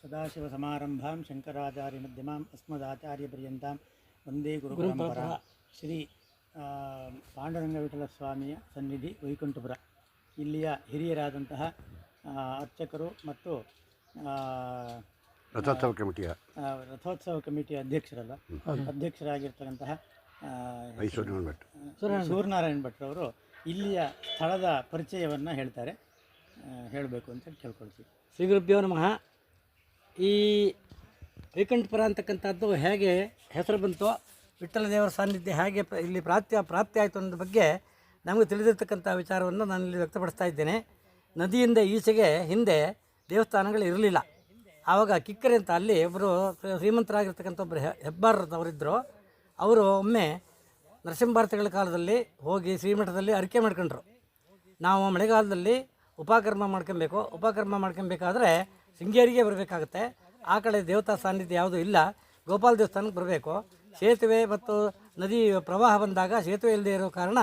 ಸದಾಶಿವಸಮಾರಂಭಾಂ ಅಸ್ಮದಾಚಾರ್ಯ ಅಸ್ಮದಾಚಾರ್ಯಪರ್ಯಂತಾಂ ವಂದೇ ಗುರುಪರಂಪರಾ. ಶ್ರೀ ಆ, ಪಾಂಡುರಂಗ ವಿಠಲ ಸ್ವಾಮಿಯ ಸನ್ನಿಧಿ ವೈಕುಂಠಪುರ. ಇಲ್ಲಿಯ ಹಿರಿಯರಾದಂತಹ ಆ, ಅರ್ಚಕರು ಮತ್ತು ಆ, ರಥೋತ್ಸವ ಕಮಿಟಿಯ. ರಥೋತ್ಸವ ಕಮಿಟಿಯ ಅಧ್ಯಕ್ಷರಲ್ಲ ಅಧ್ಯಕ್ಷರಾಗಿರ್ತಕ್ಕಂತಹ ಅವರು ಭಟ್ರವರು ಇಲ್ಲಿಯ ಸ್ಥಳದ ಪರಿಚಯವನ್ನು ಹೇಳ್ತಾರೆ. ಹೇಳಬೇಕು ಅಂತ ಕೇಳ್ಕೊಳ್ತೀವಿ. ಶ್ರೀ ಗುರುಭ್ಯೋ ನಮಃ. ಈ ವೈಕುಂಠಪುರ ಅಂತಕ್ಕಂಥದ್ದು ಹೇಗೆ ಹೆಸರು ಬಂತು, ವಿಠ್ಠಲ ದೇವರ ಸಾನ್ನಿಧ್ಯ ಹೇಗೆ ಇಲ್ಲಿ ಪ್ರಾಪ್ತಿ ಪ್ರಾಪ್ತಿ ಆಯಿತು ಅನ್ನೋದ್ರ ಬಗ್ಗೆ ನಮಗೆ ತಿಳಿದಿರ್ತಕ್ಕಂಥ ವಿಚಾರವನ್ನು ನಾನು ಇಲ್ಲಿ ವ್ಯಕ್ತಪಡಿಸ್ತಾ ಇದ್ದೇನೆ. ನದಿಯಿಂದ ಈಚೆಗೆ ಹಿಂದೆ ದೇವಸ್ಥಾನಗಳು ಇರಲಿಲ್ಲ. ಆವಾಗ ಕಿಕ್ಕರೆ ಅಂತ ಅಲ್ಲಿ ಒಬ್ಬರು ಶ್ರೀಮಂತರಾಗಿರ್ತಕ್ಕಂಥ ಒಬ್ಬರು ಹೆಬ್ಬಾರದವರಿದ್ದರು ಅವರು ಒಮ್ಮೆ ನರಸಿಂಹಾರತಿಗಳ ಕಾಲದಲ್ಲಿ ಹೋಗಿ ಶ್ರೀಮಠದಲ್ಲಿ ಅರಿಕೆ ಮಾಡ್ಕೊಂಡ್ರು. ನಾವು ಮಳೆಗಾಲದಲ್ಲಿ ಉಪಕರ್ಮ ಮಾಡ್ಕೊಬೇಕು, ಉಪಕರ್ಮ ಮಾಡ್ಕೊಬೇಕಾದ್ರೆ ಶೃಂಗೇರಿಗೆ ಬರಬೇಕಾಗುತ್ತೆ. ಆ ಕಡೆ ದೇವತಾ ಸಾನ್ನಿಧ್ಯ ಯಾವುದೂ ಇಲ್ಲ. ಗೋಪಾಲ ದೇವಸ್ಥಾನಕ್ಕೆ ಬರಬೇಕು. ಸೇತುವೆ ಮತ್ತು ನದಿ ಪ್ರವಾಹ ಬಂದಾಗ ಸೇತುವೆ ಇಲ್ಲದೆ ಇರೋ ಕಾರಣ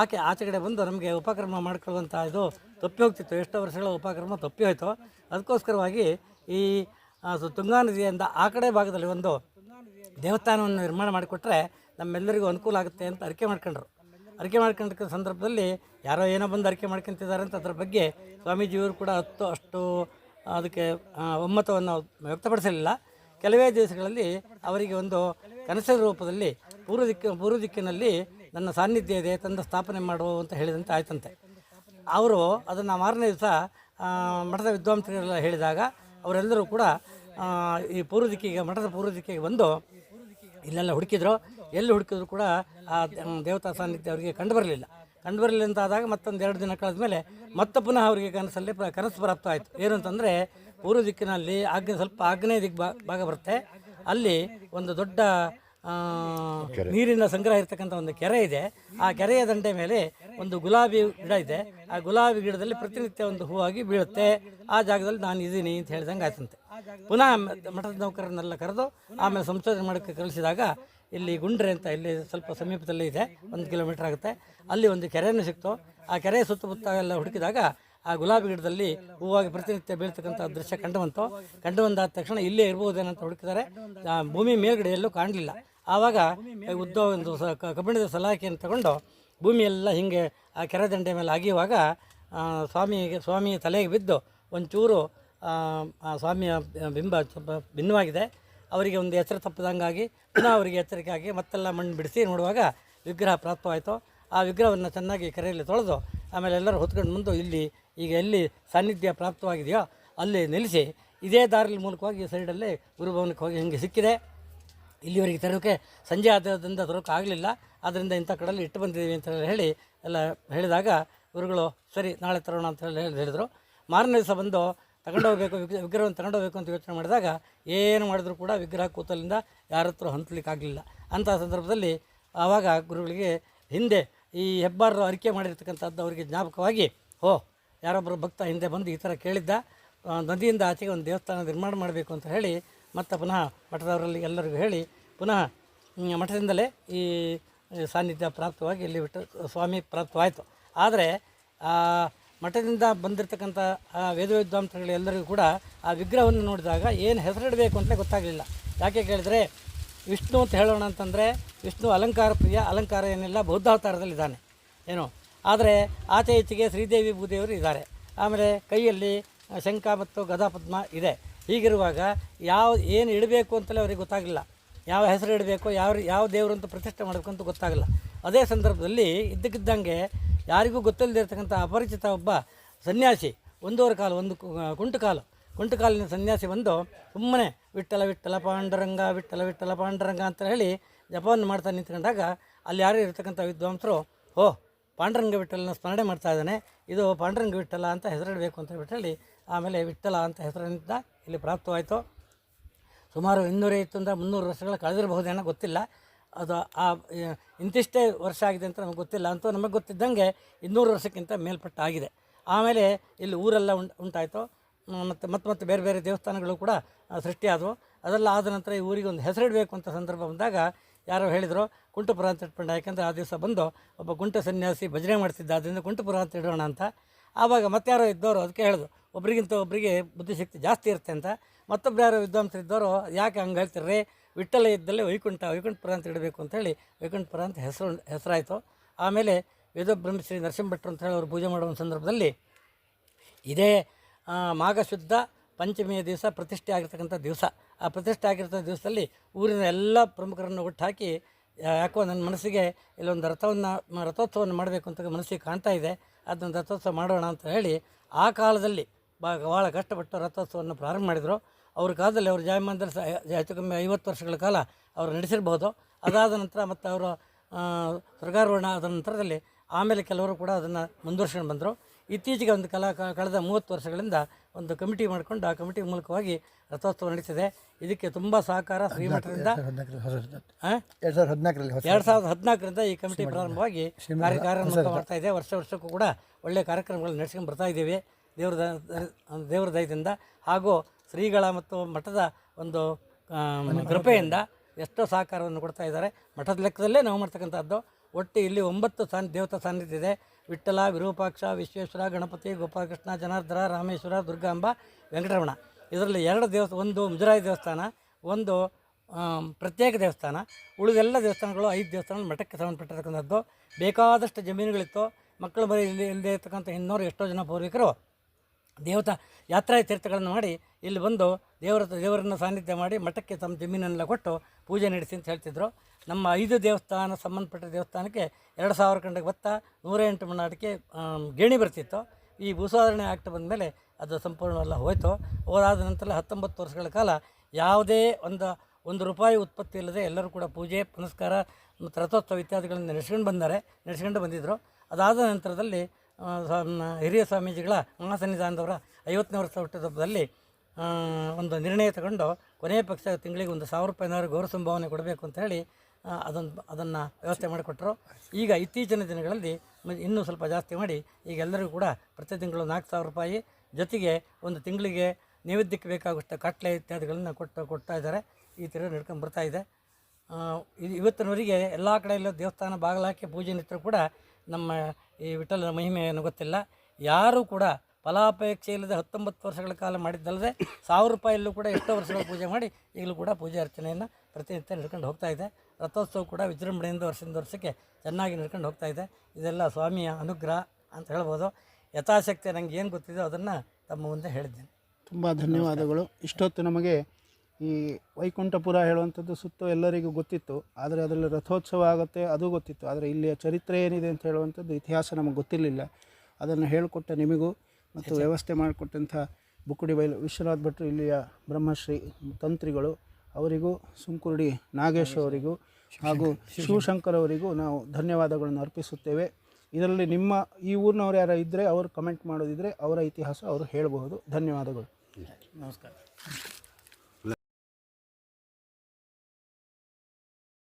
ಆಕೆ ಆಚೆ ಕಡೆ ಬಂದು ನಮಗೆ ಉಪಕ್ರಮ ಮಾಡ್ಕೊಳ್ಳುವಂಥ ಇದು ತಪ್ಪಿ ಹೋಗ್ತಿತ್ತು. ಎಷ್ಟೋ ವರ್ಷಗಳ ಉಪಕ್ರಮ ತಪ್ಪಿ ಹೋಯಿತು. ಅದಕ್ಕೋಸ್ಕರವಾಗಿ ಈ ತುಂಗಾ ನದಿಯಿಂದ ಆ ಕಡೆ ಭಾಗದಲ್ಲಿ ಒಂದು ದೇವಸ್ಥಾನವನ್ನು ನಿರ್ಮಾಣ ಮಾಡಿಕೊಟ್ರೆ ನಮ್ಮೆಲ್ಲರಿಗೂ ಅನುಕೂಲ ಆಗುತ್ತೆ ಅಂತ ಅರಿಕೆ ಮಾಡ್ಕೊಂಡ್ರು. ಅರಿಕೆ ಮಾಡ್ಕೊಂಡಿದ್ದ ಸಂದರ್ಭದಲ್ಲಿ ಯಾರೋ ಏನೋ ಬಂದು ಅರಿಕೆ ಮಾಡ್ಕೊಂತಿದ್ದಾರೆ ಅಂತ ಅದ್ರ ಬಗ್ಗೆ ಸ್ವಾಮೀಜಿಯವರು ಕೂಡ ಹತ್ತು ಅಷ್ಟು ಅದಕ್ಕೆ ಒಮ್ಮತವನ್ನು ವ್ಯಕ್ತಪಡಿಸಲಿಲ್ಲ. ಕೆಲವೇ ದಿವಸಗಳಲ್ಲಿ ಅವರಿಗೆ ಒಂದು ಕನಸಿನ ರೂಪದಲ್ಲಿ ಪೂರ್ವ ದಿಕ್ಕು ಪೂರ್ವ ದಿಕ್ಕಿನಲ್ಲಿ ನನ್ನ ಸಾನ್ನಿಧ್ಯ ಇದೆ, ತಂದ ಸ್ಥಾಪನೆ ಮಾಡು ಅಂತ ಹೇಳಿದಂತೆ ಆಯ್ತಂತೆ. ಅವರು ಅದನ್ನು ಮಾರನೇ ದಿವಸ ಮಠದ ವಿದ್ವಾಂಸರೆಲ್ಲ ಹೇಳಿದಾಗ ಅವರೆಲ್ಲರೂ ಕೂಡ ಈ ಪೂರ್ವ ದಿಕ್ಕಿಗೆ, ಮಠದ ಪೂರ್ವ ದಿಕ್ಕಿಗೆ ಬಂದು ಇಲ್ಲೆಲ್ಲ ಹುಡುಕಿದ್ರು. ಎಲ್ಲಿ ಹುಡುಕಿದ್ರು ಕೂಡ ಆ, ದೇವತಾ ಸಾನ್ನಿಧ್ಯ ಅವರಿಗೆ ಕಂಡು ಬರಲಿಲ್ಲ. ಕಂಡು ಬರಲಿಲ್ಲ ಅಂತ ಆದಾಗ ಮತ್ತೊಂದು ಎರಡು ದಿನ ಕಳೆದ ಮೇಲೆ ಮತ್ತೆ ಪುನಃ ಅವರಿಗೆ ಕನಸಲ್ಲಿ ಕನಸು ಪ್ರಾಪ್ತ ಆಯಿತು ಏನು ಅಂತಂದರೆ ಪೂರ್ವ ದಿಕ್ಕಿನಲ್ಲಿ ಆಗ್ನೇ ಸ್ವಲ್ಪ ಆಗ್ನೇಯ ದಿಕ್ ಭಾಗ ಬರುತ್ತೆ. ಅಲ್ಲಿ ಒಂದು ದೊಡ್ಡ ನೀರಿನ ಸಂಗ್ರಹ ಇರ್ತಕ್ಕಂಥ ಒಂದು ಕೆರೆ ಇದೆ. ಆ ಕೆರೆಯ ದಂಡೆ ಮೇಲೆ ಒಂದು ಗುಲಾಬಿ ಗಿಡ ಇದೆ. ಆ ಗುಲಾಬಿ ಗಿಡದಲ್ಲಿ ಪ್ರತಿನಿತ್ಯ ಒಂದು ಹೂವಾಗಿ ಬೀಳುತ್ತೆ. ಆ ಜಾಗದಲ್ಲಿ ನಾನು ಇದ್ದೀನಿ ಅಂತ ಹೇಳಿದಂಗೆ ಆಯ್ತಂತೆ ಪುನಃ ಮಠದ ನೌಕರನ್ನೆಲ್ಲ ಕರೆದು ಆಮೇಲೆ ಸಂಶೋಧನೆ ಮಾಡೋಕ್ಕೆ ಕಳಿಸಿದಾಗ ಇಲ್ಲಿ ಗುಂಡ್ರೆ ಅಂತ ಇಲ್ಲಿ ಸ್ವಲ್ಪ ಸಮೀಪದಲ್ಲೇ ಇದೆ, ಒಂದು ಕಿಲೋಮೀಟರ್ ಆಗುತ್ತೆ. ಅಲ್ಲಿ ಒಂದು ಕೆರೆಯನ್ನು ಸಿಕ್ತು. ಆ ಕೆರೆಯ ಸುತ್ತಮುತ್ತ ಎಲ್ಲ ಹುಡುಕಿದಾಗ ಆ ಗುಲಾಬಿ ಗಿಡದಲ್ಲಿ ಹೂವಾಗಿ ಪ್ರತಿನಿತ್ಯ ಬೀಳ್ತಕ್ಕಂಥ ದೃಶ್ಯ ಕಂಡು ಬಂತು. ಕಂಡು ಬಂದಾದ ತಕ್ಷಣ ಇಲ್ಲೇ ಇರ್ಬೋದೇನಂತ ಹುಡುಕಿದ್ದಾರೆ ಭೂಮಿ ಮೇಲ್ಗಡೆ ಎಲ್ಲೂ ಕಾಣಲಿಲ್ಲ. ಆವಾಗ ಉದ್ದ ಒಂದು ಸ ಕಬ್ಬಿಣದ ಸಲಾಕೆಯನ್ನು ತಗೊಂಡು ಭೂಮಿಯೆಲ್ಲ ಹಿಂಗೆ ಆ ಕೆರೆ ದಂಡೆ ಮೇಲೆ ಆಗಿಯುವಾಗ ಸ್ವಾಮಿಗೆ, ಸ್ವಾಮಿಯ ತಲೆಗೆ ಬಿದ್ದು ಒಂಚೂರು ಸ್ವಾಮಿಯ ಬಿಂಬ ಸ್ವಲ್ಪ ಭಿನ್ನವಾಗಿದೆ. ಅವರಿಗೆ ಒಂದು ಎಚ್ಚರ ತಪ್ಪದಂಗಾಗಿ, ಪುನಃ ಅವರಿಗೆ ಎಚ್ಚರಿಕೆ ಆಗಿ ಮತ್ತೆಲ್ಲ ಮಣ್ಣು ಬಿಡಿಸಿ ನೋಡುವಾಗ ವಿಗ್ರಹ ಪ್ರಾಪ್ತವಾಯಿತು. ಆ ವಿಗ್ರಹವನ್ನು ಚೆನ್ನಾಗಿ ಕರೆಯಲ್ಲಿ ತೊಳೆದು, ಆಮೇಲೆ ಎಲ್ಲರೂ ಹೊತ್ಕೊಂಡು ಮುಂದೆ ಇಲ್ಲಿ, ಈಗ ಎಲ್ಲಿ ಸಾನ್ನಿಧ್ಯ ಪ್ರಾಪ್ತವಾಗಿದೆಯೋ ಅಲ್ಲಿ ನಿಲ್ಲಿಸಿ, ಇದೇ ದಾರಿಲಿ ಮೂಲಕವಾಗಿ ಈ ಸೈಡಲ್ಲಿ ಗುರುಭವನಕ್ಕೆ ಹೋಗಿ ಹಿಂಗೆ ಸಿಕ್ಕಿದೆ. ಇಲ್ಲಿವರೆಗೆ ತರೋಕ್ಕೆ ಸಂಜೆ ಆದ್ರಿಂದ ತರೋಕೆ ಆಗಲಿಲ್ಲ. ಆದ್ದರಿಂದ ಇಂಥ ಕಡೆಯಲ್ಲಿ ಇಟ್ಟು ಬಂದಿದ್ದೀವಿ ಅಂತ ಹೇಳಿ, ಎಲ್ಲ ಹೇಳಿದಾಗ ಗುರುಗಳು, ಸರಿ, ನಾಳೆ ತರೋಣ ಅಂತ ಹೇಳಿ ಹೇಳಿದರು. ಮಾರನೇ ದಿವಸ ಬಂದು ತಗೊಂಡೋಗ್ಬೇಕು ವಿಗ್ರಹ ವಿಗ್ರಹವನ್ನು ತಗೊಂಡೋಗ್ಬೇಕು ಅಂತ ಯೋಚನೆ ಮಾಡಿದಾಗ ಏನು ಮಾಡಿದ್ರು ಕೂಡ ವಿಗ್ರಹ ಕೂತಲಿಂದ ಯಾರ ಹತ್ರ ಹಂತಲಿಕ್ಕಾಗಲಿಲ್ಲ. ಅಂಥ ಸಂದರ್ಭದಲ್ಲಿ ಆವಾಗ ಗುರುಗಳಿಗೆ ಹಿಂದೆ ಈ ಹೆಬ್ಬಾರರು ಅರಿಕೆ ಮಾಡಿರ್ತಕ್ಕಂಥದ್ದು ಅವರಿಗೆ ಜ್ಞಾಪಕವಾಗಿ, ಓ, ಯಾರೊಬ್ಬರು ಭಕ್ತ ಹಿಂದೆ ಬಂದು ಈ ಥರ ಕೇಳಿದ್ದ ನದಿಯಿಂದ ಆಚೆಗೆ ಒಂದು ದೇವಸ್ಥಾನ ನಿರ್ಮಾಣ ಮಾಡಬೇಕು ಅಂತ ಹೇಳಿ ಮತ್ತೆ ಪುನಃ ಮಠದವರಲ್ಲಿ ಎಲ್ಲರಿಗೂ ಹೇಳಿ ಪುನಃ ಮಠದಿಂದಲೇ ಈ ಸಾನ್ನಿಧ್ಯ ಪ್ರಾಪ್ತವಾಗಿ ಇಲ್ಲಿ ಬಿಟ್ಟು ಸ್ವಾಮಿ ಪ್ರಾಪ್ತವಾಯಿತು. ಆದರೆ ಮಠದಿಂದ ಬಂದಿರತಕ್ಕಂಥ, ಆ ವೇದ ವಿದ್ವಾಂಸಗಳು ಎಲ್ಲರಿಗೂ ಕೂಡ ಆ ವಿಗ್ರಹವನ್ನು ನೋಡಿದಾಗ ಏನು ಹೆಸರಿಡಬೇಕು ಅಂತಲೇ ಗೊತ್ತಾಗಲಿಲ್ಲ. ಯಾಕೆ ಕೇಳಿದರೆ, ವಿಷ್ಣು ಅಂತ ಹೇಳೋಣ ಅಂತಂದರೆ, ವಿಷ್ಣು ಅಲಂಕಾರ ಪ್ರಿಯ, ಅಲಂಕಾರ ಏನಿಲ್ಲ, ಬೌದ್ಧಾವತಾರದಲ್ಲಿದ್ದಾನೆ. ಏನು? ಆದರೆ ಆಚೆ ಈಚೆಗೆ ಶ್ರೀದೇವಿ ಭೂದೇವರು ಇದ್ದಾರೆ. ಆಮೇಲೆ ಕೈಯಲ್ಲಿ ಶಂಖ ಮತ್ತು ಗದಾ ಪದ್ಮ ಇದೆ. ಹೀಗಿರುವಾಗ ಯಾವ, ಏನು ಇಡಬೇಕು ಅಂತಲೇ ಅವರಿಗೆ ಗೊತ್ತಾಗಲಿಲ್ಲ. ಯಾವ ಹೆಸರು ಇಡಬೇಕು, ಯಾವ ಯಾವ ದೇವರು ಅಂತ ಪ್ರತಿಷ್ಠೆ ಮಾಡಬೇಕು ಅಂತ ಗೊತ್ತಾಗಲ್ಲ ಅದೇ ಸಂದರ್ಭದಲ್ಲಿ ಇದ್ದಕ್ಕಿದ್ದಂಗೆ ಯಾರಿಗೂ ಗೊತ್ತಲ್ಲದಿರ್ತಕ್ಕಂಥ ಅಪರಿಚಿತ ಒಬ್ಬ ಸನ್ಯಾಸಿ, ಒಂದೂವರೆ ಕಾಲು, ಒಂದು ಕುಂಟು ಕಾಲು. ಕುಂಟು ಸನ್ಯಾಸಿ ಬಂದು ಸುಮ್ಮನೆ ವಿಠಲ ವಿಠಲ ಪಾಂಡುರಂಗ ವಿಠಲ ವಿಠಲ ಪಾಂಡುರಂಗ ಅಂತ ಹೇಳಿ ಜಪವನ್ನು ಮಾಡ್ತಾ ನಿಂತ್ಕೊಂಡಾಗ ಅಲ್ಲಿ ಯಾರು ಇರ್ತಕ್ಕಂಥ ವಿದ್ವಾಂಸರು ಓ ಪಾಂಡುರಂಗ ವಿಠಲನ ಸ್ಮರಣೆ ಮಾಡ್ತಾ ಇದ್ದಾನೆ. ಇದು ಪಾಂಡುರಂಗ ವಿಠಲ ಅಂತ ಹೆಸರಿಡಬೇಕು ಅಂತ ಹೇಳ್ಬಿಟ್ಟು ಹೇಳಿ ಆಮೇಲೆ ವಿಠಲ ಅಂತ ಹೆಸರಿನಿಂದ ಇಲ್ಲಿ ಪ್ರಾಪ್ತವಾಯಿತು. ಸುಮಾರು ಇನ್ನೂರೈವತ್ತರಿಂದ ಮುನ್ನೂರು ವರ್ಷಗಳ ಕಳೆದಿರಬಹುದೇನೋ ಗೊತ್ತಿಲ್ಲ. ಅದು ಆ ಇಂತಿಷ್ಟೇ ವರ್ಷ ಆಗಿದೆ ಅಂತ ನಮಗೆ ಗೊತ್ತಿಲ್ಲ. ಅಂತೂ ನಮಗೆ ಗೊತ್ತಿದ್ದಂಗೆ ಇನ್ನೂರು ವರ್ಷಕ್ಕಿಂತ ಮೇಲ್ಪಟ್ಟ ಆಗಿದೆ ಆಮೇಲೆ ಇಲ್ಲಿ ಊರೆಲ್ಲ ಉಂಟು, ಉಂಟಾಯಿತು. ಮತ್ತು, ಮತ್ತೆ ಮತ್ತೆ ಬೇರೆ ಬೇರೆ ದೇವಸ್ಥಾನಗಳು ಕೂಡ ಸೃಷ್ಟಿಯಾದವು. ಅದೆಲ್ಲ ಆದ ನಂತರ ಈ ಊರಿಗೆ ಒಂದು ಹೆಸರಿಡಬೇಕು ಅಂತ ಸಂದರ್ಭ ಬಂದಾಗ ಯಾರೋ ಹೇಳಿದರು ಕುಂಟುಪುರ ಅಂತ ಇಟ್ಕೊಂಡು ಯಾಕೆಂದರೆ ಆ ದಿವಸ ಬಂದು ಒಬ್ಬ ಕುಂಟ ಸನ್ಯಾಸಿ ಭಜನೆ ಮಾಡ್ತಿದ್ದ. ಅದರಿಂದ ಕುಂಟುಪುರ ಅಂತ ಇಡೋಣ ಅಂತ. ಆವಾಗ ಮತ್ತಾರೋ ಇದ್ದವರು ಅದಕ್ಕೆ ಹೇಳಿದ್ರು, ಒಬ್ರಿಗಿಂತ ಒಬ್ಬರಿಗೆ ಬುದ್ಧಿಶಕ್ತಿ ಜಾಸ್ತಿ ಇರುತ್ತೆ ಅಂತ. ಮತ್ತೊಬ್ಬರು ಯಾರೋ ವಿದ್ವಾಂಸರು ಇದ್ದವರು ಯಾಕೆ ಹಂಗೆ ಹೇಳ್ತಿರ್ರಿ? ವಿಠ್ಠಲ ಇದ್ದಲ್ಲಿ ವೈಕುಂಠ ವೈಕುಂಠಪುರ ಅಂತ ಇಡಬೇಕು ಅಂತೇಳಿ ವೈಕುಂಠಪುರ ಅಂತ ಹೆಸರು, ಹೆಸರಾಯಿತು. ಆಮೇಲೆ ವೇದಬ್ರಹ್ಮಶ್ರೀ ಭಟ್ರು ಅಂತ ಹೇಳಿ ಅವರು ಪೂಜೆ ಮಾಡುವ ಸಂದರ್ಭದಲ್ಲಿ ಇದೇ ಮಾಘಶುದ್ಧ ಮಾಘ ಶುದ್ಧ ಪಂಚಮಿಯ ದಿವಸ ಪ್ರತಿಷ್ಠೆ ಆಗಿರ್ತಕ್ಕಂಥ ದಿವಸ. ಆ ಪ್ರತಿಷ್ಠೆ ಆಗಿರ್ತಕ್ಕಂಥ ದಿವಸದಲ್ಲಿ ಊರಿನ ಎಲ್ಲ ಪ್ರಮುಖರನ್ನು ಒಟ್ಟು ಹಾಕಿ ಯಾಕೋ ನನ್ನ ಮನಸ್ಸಿಗೆ ಇಲ್ಲೊಂದು ರಥವನ್ನು ರಥೋತ್ಸವವನ್ನು ಮಾಡಬೇಕು ಅಂತ ಮನಸ್ಸಿಗೆ ಕಾಣ್ತಾ ಇದೆ. ಅದನ್ನು ರಥೋತ್ಸವ ಮಾಡೋಣ ಅಂತ ಹೇಳಿ ಆ ಕಾಲದಲ್ಲಿ ಭಾಳ ಕಷ್ಟಪಟ್ಟು ರಥೋತ್ಸವವನ್ನು ಪ್ರಾರಂಭ ಮಾಡಿದರು. ಅವ್ರ ಕಾಲದಲ್ಲಿ ಅವರು ಜಾಯಮಾನದಲ್ಲಿ ಸಹ ಹೆಚ್ಚು ಕಮ್ಮಿ ಐವತ್ತು ವರ್ಷಗಳ ಕಾಲ ಅವರು ನಡೆಸಿರ್ಬೋದು. ಅದಾದ ನಂತರ ಮತ್ತು ಅವರು ಸ್ವರ್ಗಾರೋಹಣ ಆದ ನಂತರದಲ್ಲಿ ಆಮೇಲೆ ಕೆಲವರು ಕೂಡ ಅದನ್ನು ಮುಂದುವರ್ಸ್ಕೊಂಡು ಬಂದರು. ಇತ್ತೀಚೆಗೆ ಒಂದು ಕಲಾ ಕಳೆದ ಮೂವತ್ತು ವರ್ಷಗಳಿಂದ ಒಂದು ಕಮಿಟಿ ಮಾಡಿಕೊಂಡು ಆ ಕಮಿಟಿ ಮೂಲಕವಾಗಿ ರಥೋತ್ಸವ ನಡೆಸಿದೆ ಇದಕ್ಕೆ ತುಂಬ ಸಹಕಾರ ಶ್ರೀಮಠದಿಂದ? ಎರಡು ಸಾವಿರದ ಹದಿನಾಲ್ಕರಲ್ಲಿ ಎರಡು ಸಾವಿರದ ಹದಿನಾಲ್ಕರಿಂದ ಈ ಕಮಿಟಿ ಪ್ರಾರಂಭವಾಗಿ ಕಾರ್ಯ ಕಾರ್ಯಕ್ರಮ ಮಾಡ್ತಾ ಇದೆ. ವರ್ಷ ವರ್ಷಕ್ಕೂ ಕೂಡ ಒಳ್ಳೆಯ ಕಾರ್ಯಕ್ರಮಗಳು ನಡೆಸ್ಕೊಂಡು ಬರ್ತಾ ಇದ್ದೀವಿ. ದೇವ್ರ ದೇವ್ರ ದಯದಿಂದ ಹಾಗೂ ಶ್ರೀಗಳ ಮತ್ತು ಮಠದ ಒಂದು ಕೃಪೆಯಿಂದ ಎಷ್ಟೋ ಸಹಕಾರವನ್ನು ಕೊಡ್ತಾ ಇದ್ದಾರೆ. ಮಠದ ಲೆಕ್ಕದಲ್ಲೇ ನಾವು ಮಾಡ್ತಕ್ಕಂಥದ್ದು. ಒಟ್ಟು ಇಲ್ಲಿ ಒಂಬತ್ತು ಸಾನ್, ದೇವತಾ ಸಾನ್ನಿಧ್ಯ ಇದೆ. ವಿಠ್ಠಲ, ವಿರೂಪಾಕ್ಷ, ವಿಶ್ವೇಶ್ವರ, ಗಣಪತಿ, ಗೋಪಾಲಕೃಷ್ಣ, ಜನಾರ್ದನ, ರಾಮೇಶ್ವರ, ದುರ್ಗಾಂಬ, ವೆಂಕಟರಮಣ. ಇದರಲ್ಲಿ ಎರಡು ದೇವಸ್ಥ ಒಂದು ಮುಜರಾಯಿ ದೇವಸ್ಥಾನ, ಒಂದು ಪ್ರತ್ಯೇಕ ದೇವಸ್ಥಾನ. ಉಳಿದೆಲ್ಲ ದೇವಸ್ಥಾನಗಳು ಐದು ದೇವಸ್ಥಾನಗಳು ಮಠಕ್ಕೆ ಸಂಬಂಧಪಟ್ಟಿರ್ತಕ್ಕಂಥದ್ದು. ಬೇಕಾದಷ್ಟು ಜಮೀನುಗಳಿತ್ತು. ಮಕ್ಕಳು ಬರೀ ಇಲ್ಲಿ ಇಲ್ಲದೆ ಇರ್ತಕ್ಕಂಥ ಇನ್ನೂರು ಎಷ್ಟೋ ಜನ ಪೂರ್ವಿಕರು ದೇವತಾ ಯಾತ್ರಾ ತೀರ್ಥಗಳನ್ನು ಮಾಡಿ ಇಲ್ಲಿ ಬಂದು ದೇವರ ದೇವರನ್ನು ಸಾನ್ನಿಧ್ಯ ಮಾಡಿ ಮಠಕ್ಕೆ ತಮ್ಮ ಜಮೀನನ್ನೆಲ್ಲ ಕೊಟ್ಟು ಪೂಜೆ ನಡೆಸಿ ಅಂತ ಹೇಳ್ತಿದ್ರು. ನಮ್ಮ ಐದು ದೇವಸ್ಥಾನ, ಸಂಬಂಧಪಟ್ಟ ದೇವಸ್ಥಾನಕ್ಕೆ ಎರಡು ಸಾವಿರ ಕಂಡಕ್ಕೆ ಭತ್ತ, ನೂರ ಎಂಟು ಮಣ್ಣಾಟಕ್ಕೆ ಗೇಣಿ ಬರ್ತಿತ್ತು. ಈ ಭೂಸಾಧಾರಣೆ ಆಕ್ಟ್ ಬಂದಮೇಲೆ ಅದು ಸಂಪೂರ್ಣವೆಲ್ಲ ಹೋಯಿತು. ಹೋದಾದ ನಂತರ ಹತ್ತೊಂಬತ್ತು ವರ್ಷಗಳ ಕಾಲ ಯಾವುದೇ ಒಂದು ಒಂದು ರೂಪಾಯಿ ಉತ್ಪತ್ತಿ ಇಲ್ಲದೆ ಎಲ್ಲರೂ ಕೂಡ ಪೂಜೆ, ಪುನಸ್ಕಾರ, ಮತ್ತು ರಥೋತ್ಸವ ಇತ್ಯಾದಿಗಳನ್ನು ನಡೆಸ್ಕೊಂಡು ಬಂದಾರೆ, ನಡೆಸ್ಕೊಂಡು ಬಂದಿದ್ದರು ಅದಾದ ನಂತರದಲ್ಲಿ ಹಿರಿಯ ಸ್ವಾಮೀಜಿಗಳ ಮಹಾಸನ್ನಿಧಾನದವರ ಐವತ್ತನೇ ವರ್ಷ ಹುಟ್ಟುಹಬ್ಬದಲ್ಲಿ ಒಂದು ನಿರ್ಣಯ ತಗೊಂಡು ಕೊನೆಯ ಪಕ್ಷ ತಿಂಗಳಿಗೆ ಒಂದು ಸಾವಿರ ರೂಪಾಯಿನವರೆಗೆ ಗೌರವ ಸಂಭಾವನೆ ಕೊಡಬೇಕು ಅಂತ ಹೇಳಿ ಅದನ್ನು ಅದನ್ನು ವ್ಯವಸ್ಥೆ ಮಾಡಿಕೊಟ್ರು. ಈಗ ಇತ್ತೀಚಿನ ದಿನಗಳಲ್ಲಿ ಇನ್ನೂ ಸ್ವಲ್ಪ ಜಾಸ್ತಿ ಮಾಡಿ, ಈಗ ಎಲ್ಲರಿಗೂ ಕೂಡ ಪ್ರತಿ ತಿಂಗಳು ನಾಲ್ಕು ಸಾವಿರ ರೂಪಾಯಿ ಜೊತೆಗೆ ಒಂದು ತಿಂಗಳಿಗೆ ನೈವೇದ್ಯಕ್ಕೆ ಬೇಕಾಗುವಷ್ಟು ಕಟ್ಲೆ ಇತ್ಯಾದಿಗಳನ್ನು ಕೊಟ್ಟು, ಕೊಡ್ತಾ ಇದ್ದಾರೆ. ಈ ಥರ ನಡ್ಕೊಂಡು ಬರ್ತಾ ಇದೆ. ಇದು ಇವತ್ತಿನವರೆಗೆ ಎಲ್ಲ ಕಡೆಯಲ್ಲೂ ದೇವಸ್ಥಾನ ಬಾಗಿಲಾಕಿ ಪೂಜೆ ನಿಂತರೂ ಕೂಡ ನಮ್ಮ ಈ ವಿಠಲನ ಮಹಿಮೆ ಏನು ಗೊತ್ತಿಲ್ಲ. ಯಾರೂ ಕೂಡ ಫಲಾಪೇಕ್ಷೆ ಇಲ್ಲದೆ ಹತ್ತೊಂಬತ್ತು ವರ್ಷಗಳ ಕಾಲ ಮಾಡಿದ್ದಲ್ಲದೆ ಸಾವಿರ ರೂಪಾಯಲ್ಲೂ ಕೂಡ ಎಷ್ಟೋ ವರ್ಷಗಳ ಪೂಜೆ ಮಾಡಿ ಈಗಲೂ ಕೂಡ ಪೂಜೆ ಅರ್ಚನೆಯನ್ನು ಪ್ರತಿನಿತ್ಯ ನಡ್ಕೊಂಡು ಹೋಗ್ತಾ ಇದೆ. ರಥೋತ್ಸವ ಕೂಡ ವಿಜೃಂಭಣೆಯಿಂದ ವರ್ಷದಿಂದ ವರ್ಷಕ್ಕೆ ಚೆನ್ನಾಗಿ ನಡ್ಕೊಂಡು ಹೋಗ್ತಾ ಇದೆ. ಇದೆಲ್ಲ ಸ್ವಾಮಿಯ ಅನುಗ್ರಹ ಅಂತ ಹೇಳ್ಬೋದು. ಯಥಾಶಕ್ತಿ ನನಗೆ ಏನು ಗೊತ್ತಿದೆ ಅದನ್ನು ತಮ್ಮ ಮುಂದೆ ಹೇಳಿದ್ದೇನೆ. ತುಂಬ ಧನ್ಯವಾದಗಳು. ಇಷ್ಟೊತ್ತು ನಮಗೆ ಈ ವೈಕುಂಠಪುರ ಹೇಳುವಂಥದ್ದು ಸುತ್ತ ಎಲ್ಲರಿಗೂ ಗೊತ್ತಿತ್ತು ಆದರೆ ಅದರಲ್ಲಿ ರಥೋತ್ಸವ ಆಗುತ್ತೆ ಅದು ಗೊತ್ತಿತ್ತು. ಆದರೆ ಇಲ್ಲಿಯ ಚರಿತ್ರೆ ಏನಿದೆ ಅಂತ ಹೇಳುವಂಥದ್ದು ಇತಿಹಾಸ ನಮಗೆ ಗೊತ್ತಿರಲಿಲ್ಲ. ಅದನ್ನು ಹೇಳಿಕೊಟ್ಟ ನಿಮಗೂ ಮತ್ತು ವ್ಯವಸ್ಥೆ ಮಾಡಿಕೊಟ್ಟಂಥ ಬುಕ್ಕುಡಿ ಬೈಲು ವಿಶ್ವನಾಥ್ ಭಟ್ರು ಇಲ್ಲಿಯ ಬ್ರಹ್ಮಶ್ರೀ ತಂತ್ರಿಗಳು ಅವರಿಗೂ ಸುಂಕುರುಡಿ ನಾಗೇಶ್ ಅವರಿಗೂ ಹಾಗೂ ಶಿವಶಂಕರ್ ಅವರಿಗೂ ನಾವು ಧನ್ಯವಾದಗಳನ್ನು ಅರ್ಪಿಸುತ್ತೇವೆ. ಇದರಲ್ಲಿ ನಿಮ್ಮ ಈ ಊರಿನವ್ರು ಯಾರು ಇದ್ದರೆ ಅವರು ಕಮೆಂಟ್ ಮಾಡೋದಿದ್ದರೆ ಅವರ ಇತಿಹಾಸ ಅವರು ಹೇಳಬಹುದು. ಧನ್ಯವಾದಗಳು. ನಮಸ್ಕಾರ.